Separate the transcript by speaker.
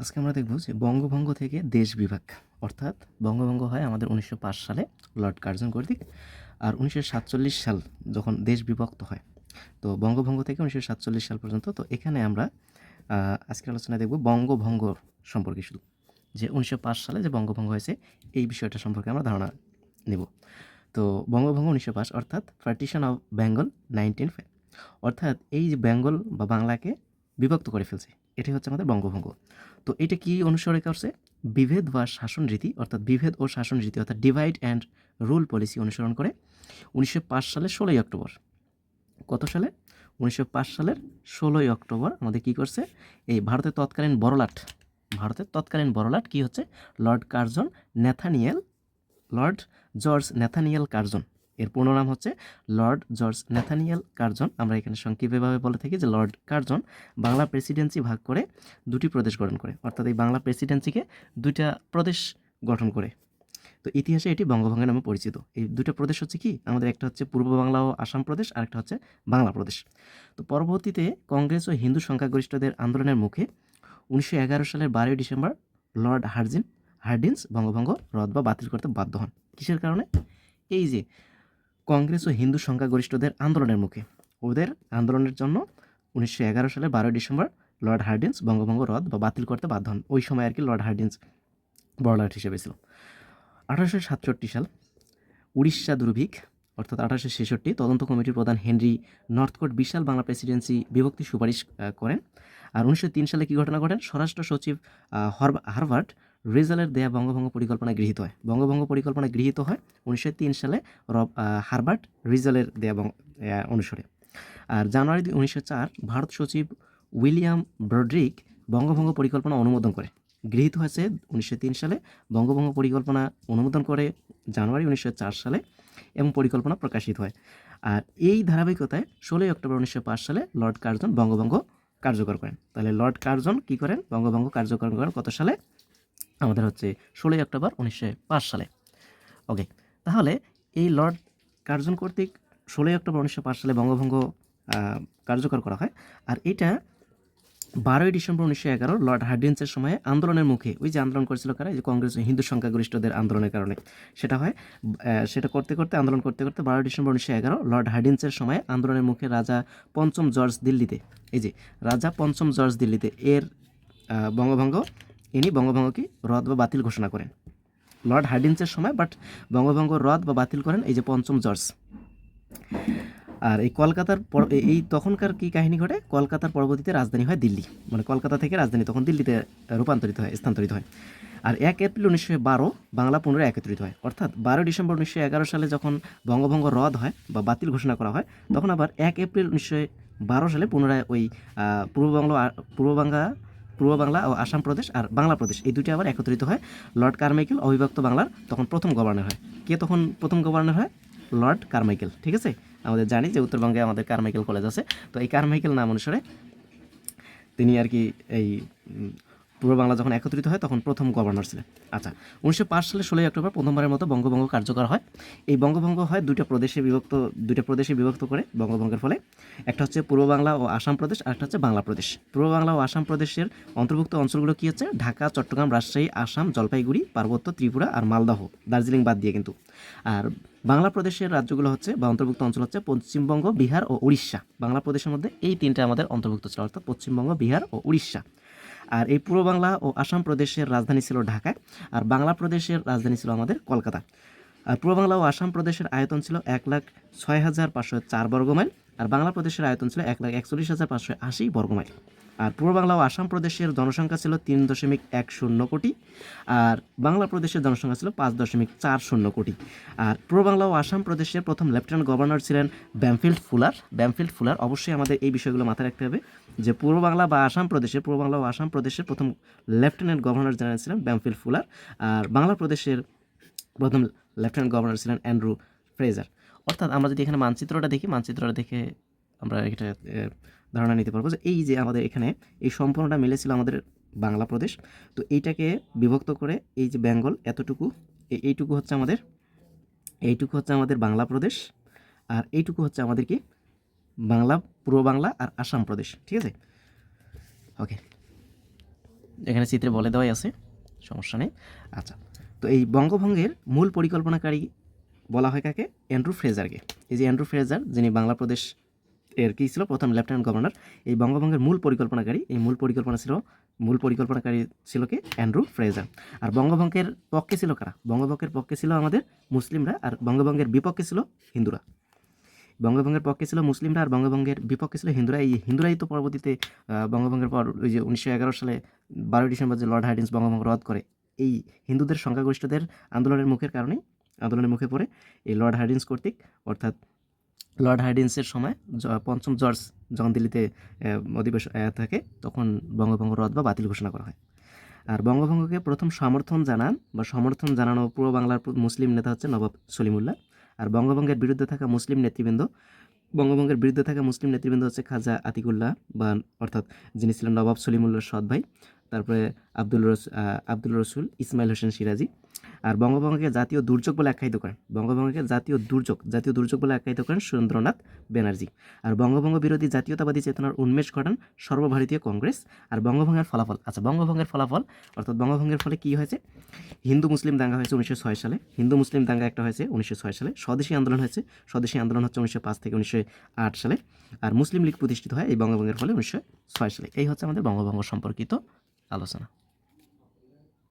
Speaker 1: আজকে আমরা দেখব যে বঙ্গভঙ্গ থেকে দেশ বিভাগ, অর্থাৎ বঙ্গভঙ্গ হয় আমাদের উনিশশো পাঁচ সালে লর্ড কার্জন কর্তৃক, আর উনিশশো সাতচল্লিশ সাল যখন দেশ বিভক্ত হয়। তো বঙ্গভঙ্গ থেকে উনিশশো সাতচল্লিশ সাল পর্যন্ত, তো এখানে আমরা আজকের আলোচনায় দেখব বঙ্গভঙ্গ সম্পর্কে শুধু। যে উনিশশো পাঁচ সালে যে বঙ্গভঙ্গ হয়েছে, এই বিষয়টা সম্পর্কে আমরা ধারণা নেব। তো বঙ্গভঙ্গ উনিশশো পাঁচ, অর্থাৎ partition of Bengal nineteen five অর্থাৎ এই যে বেঙ্গল বা বাংলাকে বিভক্ত করে ফেলছে, এটাই হচ্ছে আমাদের বঙ্গভঙ্গ। তো এটা কি অনুসরণ করছে? বিভেদ বা শাসন রীতি, অর্থাৎ বিভেদ ও শাসন রীতি, অর্থাৎ ডিভাইড অ্যান্ড রুল পলিসি অনুসরণ করে উনিশশো সালের ষোলোই অক্টোবর। কত সালে? উনিশশো পাঁচ সালের ষোলোই অক্টোবর আমাদের কি করছে? এই ভারতের তৎকালীন বড়লাট, ভারতের তৎকালীন বড়লাট কি হচ্ছে? Lord Curzon Nathaniel lord George Nathaniel Curzon. এর পূর্ণ নাম হচ্ছে লর্ড জর্জ ন্যাথানিয়াল কার্জন। আমরা এখানে সংক্ষিপ্তভাবে বলে থাকি যে লর্ড কার্জন বাংলা প্রেসিডেন্সি ভাগ করে দুটি প্রদেশ গঠন করে। অর্থাৎ এই বাংলা প্রেসিডেন্সিকে দুইটা প্রদেশ গঠন করে। তো ইতিহাসে এটি বঙ্গভঙ্গের নামে পরিচিত। এই দুটো প্রদেশ হচ্ছে কি? আমাদের একটা হচ্ছে পূর্ব বাংলা ও আসাম প্রদেশ আর একটা হচ্ছে বাংলা প্রদেশ। তো পরবর্তীতে কংগ্রেস ও হিন্দু সংখ্যাগরিষ্ঠদের আন্দোলনের মুখে উনিশশো এগারো সালের বারোই ডিসেম্বর লর্ড হার্জিন হার্ডিন্স বঙ্গভঙ্গ রদ বা বাতিল করতে বাধ্য হন। কিসের কারণে? এই যে কংগ্রেস ও হিন্দু সংখ্যাগরিষ্ঠদের আন্দোলনের মুখে। ওদের আন্দোলনের জন্য উনিশশো এগারো সালের বারোই ডিসেম্বর লর্ড হার্ডিন্স বঙ্গভঙ্গ রদ বা বাতিল করতে বাধ্য হন। ওই সময় আর কি লর্ড হার্ডিন্স বড়লাট হিসেবে ছিল। আঠারোশো সাতষট্টি সাল উড়িষ্যা দুর্ভিক অর্থাৎ আঠারোশো ছেষট্টি, তদন্ত কমিটির প্রধান হেনরি নর্থকোট বিশাল বাংলা প্রেসিডেন্সি বিভক্তি সুপারিশ করেন। আর উনিশশো তিন সালে কী ঘটনা ঘটেন স্বরাষ্ট্র সচিব হার্ভার্ড রিজালের দেয়া বঙ্গভঙ্গ পরিকল্পনা গৃহীত হয়। বঙ্গভঙ্গ পরিকল্পনা গৃহীত হয় উনিশশো তিন সালে রব হার্ভার্ড রিজালের দেয়া অনুসারে। আর জানুয়ারি উনিশশো চার ভারত সচিব উইলিয়াম ব্রডরিক বঙ্গভঙ্গ পরিকল্পনা অনুমোদন করে। গৃহীত হয়েছে উনিশশো তিন সালে বঙ্গভঙ্গ পরিকল্পনা অনুমোদন করে জানুয়ারি উনিশশো চার সালে এবং পরিকল্পনা প্রকাশিত হয়। আর এই ধারাবাহিকতায় ষোলোই অক্টোবর উনিশশো পাঁচ সালে লর্ড কার্জন বঙ্গভঙ্গ কার্যকর করেন। তাহলে লর্ড কার্জন কি করেন? বঙ্গভঙ্গ কার্যকর করেন কত সালে? আমাদের হচ্ছে ষোলোই অক্টোবর উনিশশো পাঁচ সালে। ওকে, তাহলে এই লর্ড কার্জন কর্তৃক ষোলোই অক্টোবর উনিশশো পাঁচ সালে বঙ্গভঙ্গ কার্যকর করা হয়। আর এটা বারোই ডিসেম্বর উনিশশো এগারো লর্ড হার্ডিন্সের সময় আন্দোলনের মুখে, ওই যে আন্দোলন করেছিল কারা? যে কংগ্রেস, হিন্দু সংখ্যাগরিষ্ঠদের আন্দোলনের কারণে সেটা হয়। সেটা করতে করতে, আন্দোলন করতে করতে বারোই ডিসেম্বর উনিশশো এগারো লর্ড হার্ডিন্সের সময় আন্দোলনের মুখে রাজা পঞ্চম জর্জ দিল্লিতে, এই যে রাজা পঞ্চম জর্জ দিল্লিতে, এর বঙ্গভঙ্গ ইনি বঙ্গভঙ্গকে রদ বা বাতিল ঘোষণা করেন। লর্ড হার্ডিন্সের সময় বাট বঙ্গভঙ্গ রদ বা বাতিল করেন এই যে পঞ্চম জর্জ। আর এই কলকাতার এই তখনকার কি কাহিনী ঘটে? কলকাতার পরবর্তীতে রাজধানী হয় দিল্লি। মানে কলকাতা থেকে রাজধানী তখন দিল্লিতে রূপান্তরিত হয় স্থানান্তরিত হয়। আর এক এপ্রিল উনিশশো বারো বাংলা পুনরায় একত্রিত হয়। অর্থাৎ বারো ডিসেম্বর উনিশশো এগারো সালে যখন বঙ্গভঙ্গ রদ হয় বা বাতিল ঘোষণা করা হয় তখন আবার এক এপ্রিল উনিশশো বারো সালে পুনরায় ওই আহ, পূর্ববাংলা পূর্ববাংলা পূর্ব বাংলা ও আসাম প্রদেশ আর বাংলা প্রদেশ, এই দুটি আবার একত্রিত হয়। লর্ড কারমাইকেল, অবিভক্ত বাংলার, তখন প্রথম গভর্নর হয়। কে তখন প্রথম গভর্নর হয়? লর্ড কারমাইকেল, ঠিক আছে? আমাদের জানি যে উত্তরবঙ্গে আমাদের কারমাইকেল কলেজ আছে। তো এই কারমাইকেল নাম অনুসারে তিনি আর কি এই পূর্ব বাংলা যখন একত্রিত হয়, তখন প্রথম গভর্নর ছিলেন। আচ্ছা উনিশশো পাঁচ সালে ষোলোই অক্টোবর প্রথমবারের মতো বঙ্গভঙ্গ কার্যকর হয়। এই বঙ্গভঙ্গ হয় দুইটা প্রদেশে বিভক্ত, দুইটা প্রদেশে বিভক্ত করে বঙ্গভঙ্গের ফলে। একটা হচ্ছে পূর্ব বাংলা ও আসাম প্রদেশ, আর একটা হচ্ছে বাংলা প্রদেশ। পূর্ব বাংলা ও আসাম প্রদেশের অন্তর্ভুক্ত অঞ্চলগুলো কী হচ্ছে? ঢাকা, চট্টগ্রাম, রাজশাহী, আসাম, জলপাইগুড়ি, পার্বত্য, ত্রিপুরা আর মালদহ। দার্জিলিং বাদ দিয়ে কিন্তু। আর বাংলা প্রদেশের রাজ্যগুলো হচ্ছে, বা অন্তর্ভুক্ত অঞ্চল হচ্ছে পশ্চিমবঙ্গ, বিহার ও উড়িষ্যা। বাংলা প্রদেশের মধ্যে এই তিনটা আমাদের অন্তর্ভুক্ত ছিল, অর্থাৎ পশ্চিমবঙ্গ, বিহার ও উড়িষ্যা। আর এই পূর্ব বাংলা ও আসাম প্রদেশের রাজধানী ছিল ঢাকা আর বাংলা প্রদেশের রাজধানী ছিল আমাদের কলকাতা। আর পূর্ব বাংলা ও আসাম প্রদেশের আয়তন ছিল এক লাখ ছয় হাজার পাঁচশো চার বর্গমাইল। আর বাংলা প্রদেশের আয়তন ছিল এক লাখ একচল্লিশ হাজার পাঁচশো আশি বর্গমাইল আর পূর্ব বাংলা ও আসাম প্রদেশের জনসংখ্যা ছিল তিন দশমিক এক শূন্য কোটি আর বাংলা প্রদেশের জনসংখ্যা ছিল পাঁচ দশমিক চার শূন্য কোটি। আর পূর্ব বাংলা ও আসাম প্রদেশের প্রথম লেফটেন্যান্ট গভর্নর ছিলেন ব্যামফিল্ড ফুলার। ব্যামফিল্ড ফুলার অবশ্যই আমাদের এই বিষয়গুলো মাথায় রাখতে হবে যে পূর্ব বাংলা বা আসাম প্রদেশের, পূর্ব বাংলা ও আসাম প্রদেশের প্রথম লেফটেন্যান্ট গভর্নর জেনারেল ছিলেন ব্যামফিল্ড ফুলার আর বাংলা প্রদেশের প্রথম লেফটেন্যান্ট গভর্নর ছিলেন অ্যান্ড্রু ফ্রেজার। অর্থাৎ আমরা যদি এখানে মানচিত্রটা দেখি, মানচিত্রটা দেখে আমরা এটা ধারণা নিতে পারব যে এই যে আমাদের এখানে এই সম্পূর্ণটা মিলেছিল আমাদের বাংলা প্রদেশ। তো এইটাকে বিভক্ত করে এই যে বেঙ্গল এতটুকু এই- এইটুকু হচ্ছে আমাদের, এইটুকু হচ্ছে আমাদের বাংলা প্রদেশ, আর এইটুকু হচ্ছে আমাদের কি? বাংলা, পূর্ব বাংলা আর আসাম প্রদেশ, ঠিক আছে? ওকে। এখানে চিত্রে বলে দেওয়াই আছে, সমস্যা নেই। আচ্ছা তো এই বঙ্গভঙ্গের মূল পরিকল্পনাকারী বলা হয় কাকে? অ্যান্ড্রু ফ্রেজারকে এই যে অ্যান্ড্রু ফ্রেজার যিনি বাংলা প্রদেশ এর কী ছিল? প্রথম লেফটেন্যান্ট গভর্নর। এই বঙ্গভঙ্গের মূল পরিকল্পনাকারী, এই মূল পরিকল্পনা ছিল, মূল পরিকল্পনাকারী ছিল কি? অ্যান্ড্রু ফ্রেজার আর বঙ্গভঙ্গের পক্ষে ছিল কারা? বঙ্গভঙ্গের পক্ষে ছিল আমাদের মুসলিমরা, আর বঙ্গভঙ্গের বিপক্ষে ছিল হিন্দুরা। বঙ্গভঙ্গের পক্ষে ছিল মুসলিমরা, আর বঙ্গভঙ্গের বিপক্ষে ছিল হিন্দুরা। এই হিন্দুরাই তো পরবর্তীতে বঙ্গভঙ্গের পর ওই যে উনিশশো এগারো সালে বারোই ডিসেম্বর যে লর্ড হার্ডিন্স বঙ্গভঙ্গ রদ করে, এই হিন্দুদের সংখ্যাগরিষ্ঠদের আন্দোলনের মুখের কারণেই আন্দোলনের মুখে পড়ে, এই লর্ড হার্ডিন্স কর্তৃক, অর্থাৎ লর্ড হার্ডিন্সের সময় পঞ্চম জর্জ যখন দিল্লিতে অধিবেশন থাকে, তখন বঙ্গভঙ্গ রদ বা বাতিল ঘোষণা করা হয়। আর বঙ্গভঙ্গকে প্রথম সমর্থন জানান বা সমর্থন জানানো পূর্ব বাংলার মুসলিম নেতা হচ্ছে নবাব সলিমুল্লাহ। আর বঙ্গভঙ্গের বিরুদ্ধে থাকা মুসলিম নেতৃবৃন্দ, বঙ্গভঙ্গের বিরুদ্ধে থাকা মুসলিম নেতৃবৃন্দ হচ্ছে খাজা আতিকুল্লাহ বা, অর্থাৎ যিনি ছিলেন নবাব সলিমুল্লাহর সৎ ভাই। তারপরে আব্দুল রস আব্দুল রসুল, ইসমাইল হোসেন সিরাজি। আর বঙ্গভঙ্গকে জাতীয় দুর্যোগ বলে আখ্যায়িত করেন। বঙ্গভঙ্গকে জাতীয় দুর্যোগ জাতীয় দুর্যোগ বলে আখ্যায়িত করেন সুরেন্দ্রনাথ ব্যানার্জি আর বঙ্গভঙ্গ বিরোধী জাতীয়তাবাদী চেতনার উন্মেষ ঘটান সর্বভারতীয় কংগ্রেস আর বঙ্গভঙ্গের ফলাফল। আচ্ছা বঙ্গভঙ্গের ফলাফল, অর্থাৎ বঙ্গভঙ্গের ফলে কী হয়েছে? হিন্দু মুসলিম দাঙ্গা হয়েছে উনিশশো ছয় সালে। হিন্দু মুসলিম দাঙ্গা একটা হয়েছে উনিশশো ছয় সালে। স্বদেশী আন্দোলন হয়েছে। স্বদেশী আন্দোলন হচ্ছে উনিশশো পাঁচ থেকে উনিশশো আট সালে। আর মুসলিম লীগ প্রতিষ্ঠিত হয় এই বঙ্গভঙ্গের ফলে উনিশশো ছয় সালে। এই হচ্ছে আমাদের বঙ্গভঙ্গ সম্পর্কিত আলোচনা।